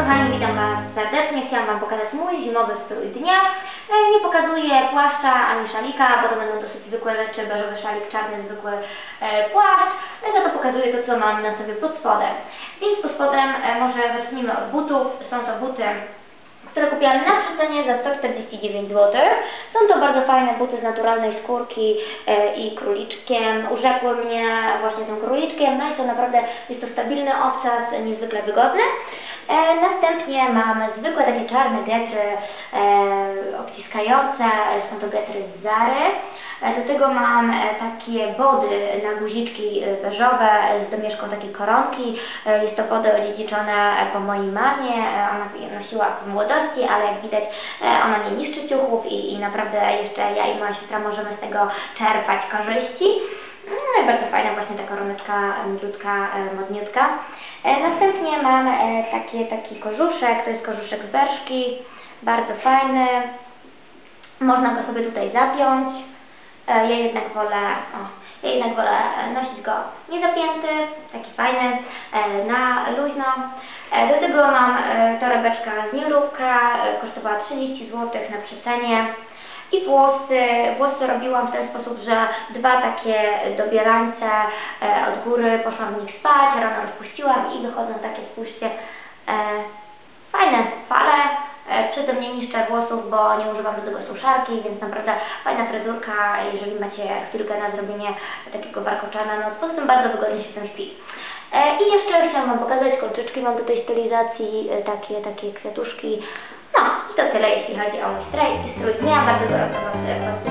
kochani, witam Was serdecznie. Chciałam Wam pokazać mój zimowy strój dnia. E, Nie pokazuję płaszcza ani szalika, bo to będą dosyć zwykłe rzeczy, beżowy szalik, czarny zwykły e, płaszcz. E, Za to pokazuję to, co mam na sobie pod spodem. Więc pod spodem może zacznijmy od butów. Są to buty które kupiłam na przecenie za 149 zł. Są to bardzo fajne buty z naturalnej skórki i króliczkiem. Urzekły mnie właśnie tym króliczkiem, no i to naprawdę jest to stabilny obcas, niezwykle wygodny. E, następnie mam zwykłe takie czarne getry e, obciskające, są to getry z Zary. E, do tego mam takie body na guziczki beżowe z domieszką takiej koronki. Jest to body odziedziczone po mojej mamie. Ona nosiła w młodości, ale jak widać ona nie niszczy ciuchów i, i naprawdę jeszcze ja i moja siostra możemy z tego czerpać korzyści. No i bardzo fajna właśnie ta koroneczka milutka, modniutka. E, następnie mam e, takie, taki kożuszek, to jest kożuszek z berszki, bardzo fajny. Można go sobie tutaj zapiąć. E, Ja jednak wolę, o, ja jednak wolę nosić go niezapięty, taki fajny, na luźno. Do tego mam torebeczka z Nierówka, e, kosztowała 30 zł na przecenie. I włosy, włosy robiłam w ten sposób, że dwa takie dobierańce e, od góry, poszłam w nich spać, rano rozpuściłam i wychodzą takie, spójrzcie, e, fajne fale, e, przy tym nie niszczę włosów, bo nie używam do tego suszarki, więc naprawdę fajna fryzurka, jeżeli macie chwilkę na zrobienie takiego warkocza na noc, poza tym bardzo wygodnie się tym śpi. I jeszcze chciałam Wam pokazać kolczyczki, mam do tej stylizacji takie, takie kwiatuszki. No i to tyle jeśli chodzi o mój strój, strój dnia, bardzo gorąco Was e, pozdrawiam.